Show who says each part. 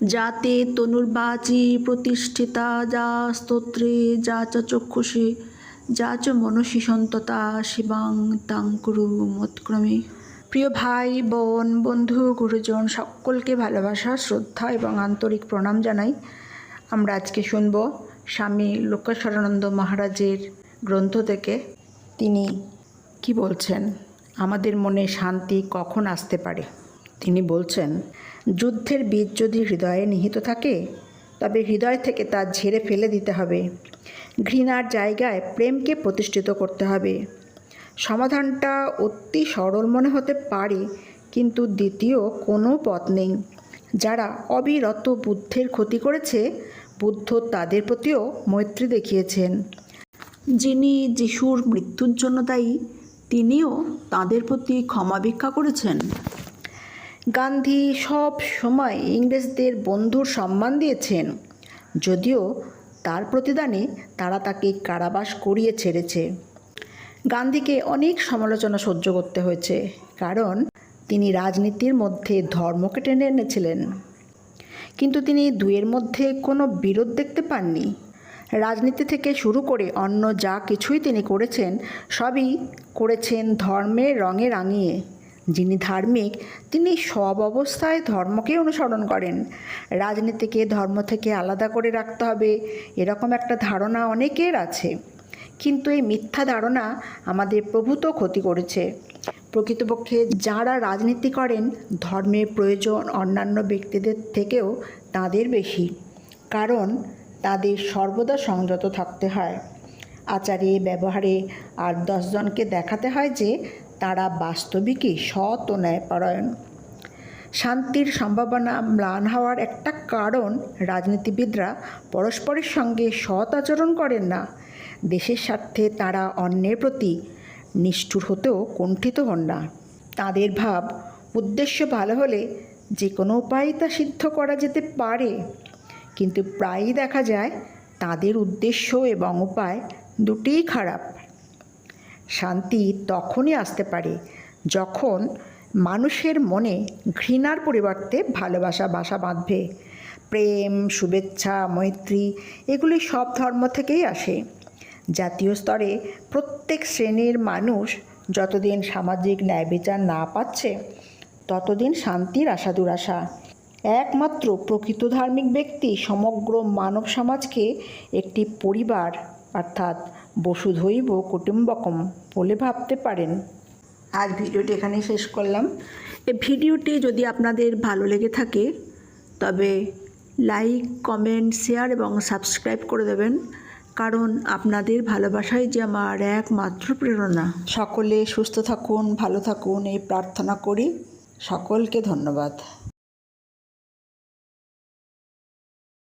Speaker 1: যাতে তনুর্বাচি প্রতিষ্ঠিতা, যা স্তোত্রে, যা চ চক্ষুষে, যা চ মনসী সন্ততা শিবাং তাং কুরু মৎক্রমে। প্রিয় ভাই, বোন, বন্ধু, গুরুজন, সকলকে ভালোবাসা, শ্রদ্ধা এবং আন্তরিক প্রণাম জানাই। আমরা আজকে শুনব স্বামী লোকেশ্বরানন্দ মহারাজের গ্রন্থ থেকে। তিনি কি বলছেন? আমাদের মনে শান্তি কখন আসতে পারে? তিনি বলছেন, যুদ্ধের বীজ যদি হৃদয়ে নিহিত থাকে, তবে হৃদয় থেকে তা ঝেড়ে ফেলে দিতে হবে। ঘৃণার জায়গায় প্রেমকে প্রতিষ্ঠিত করতে হবে। সমাধানটা অতি সরল মনে হতে পারে, কিন্তু দ্বিতীয় কোনো পথ নেই। যারা অবিরত বুদ্ধের ক্ষতি করেছে, বুদ্ধ তাদের প্রতিও মৈত্রী দেখিয়েছেন। যিনি যিশুর মৃত্যুর জন্য দায়ী, তিনিও তাদের প্রতি ক্ষমা ভিক্ষা করেছেন। গান্ধী সব সময় ইংরেজদের বন্ধুর সম্মান দিয়েছেন। যদিও তার প্রতিদানে তারা তাকে কারাবাস করিয়ে ছেড়েছে। গান্ধীকে অনেক সমালোচনা সহ্য করতে হয়েছে, কারণ তিনি রাজনীতির মধ্যে ধর্মকে টেনে এনেছিলেন। কিন্তু তিনি দুয়ের মধ্যে কোনো বিরোধ দেখতে পাননি। রাজনীতি থেকে শুরু করে অন্য যা কিছুই তিনি করেছেন, সবই করেছেন ধর্মের রঙে রাঙিয়ে। যিনি ধার্মিক, তিনি সব অবস্থায় ধর্মকে অনুসরণ করেন। রাজনীতিকে ধর্ম থেকে আলাদা করে রাখতে হবে, এরকম একটা ধারণা অনেকের আছে। কিন্তু এই মিথ্যা ধারণা আমাদের প্রভূত ক্ষতি করেছে। প্রকৃতপক্ষে যারা রাজনীতি করেন, ধর্মের প্রয়োজন অন্যান্য ব্যক্তিদের থেকেও তাদের বেশি। কারণ তাদের সর্বদা সংযত থাকতে হয়। আচারে, ব্যবহারে আর দশজনকে দেখাতে হয় যে তারা বাস্তবিকই সৎ ও ন্যায়পরায়ণ। শান্তির সম্ভাবনা ম্লান হওয়ার একটা কারণ রাজনীতিবিদরা পরস্পরের সঙ্গে সৎ আচরণ করেন না। দেশের স্বার্থে তারা অন্যের প্রতি নিষ্ঠুর হতেও কণ্ঠিত হন না। তাদের ভাব, উদ্দেশ্য ভালো হলে যে কোনো উপায়ে তা সিদ্ধ করা যেতে পারে। কিন্তু প্রায়ই দেখা যায় তাদের উদ্দেশ্য এবং উপায় দুটিই খারাপ। শান্তি তখনই আসতে পারে যখন মানুষের মনে ঘৃণার পরিবর্তে ভালোবাসা বাসা বাঁধবে। প্রেম, শুভেচ্ছা, মৈত্রী, এগুলি সব ধর্ম থেকেই আসে। জাতীয় স্তরে প্রত্যেক শ্রেণির মানুষ যতদিন সামাজিক ন্যায় বিচার না পাচ্ছে, ততদিন শান্তির আশা দুরাশা। একমাত্র প্রকৃত ধার্মিক ব্যক্তি সমগ্র মানব সমাজকে একটি পরিবার অর্থাৎ বসুধৈব কুটুম্বকম বলে ভাবতে পারেন। আজ ভিডিওটি এখানে শেষ করলাম। এই ভিডিওটি যদি আপনাদের ভালো লেগে থাকে, তবে লাইক, কমেন্ট, শেয়ার এবং সাবস্ক্রাইব করে দেবেন। কারণ আপনাদের ভালোবাসাই যে আমার একমাত্র প্রেরণা। সকলে সুস্থ থাকুন, ভালো থাকুন, এই প্রার্থনা করি। সকলকে ধন্যবাদ।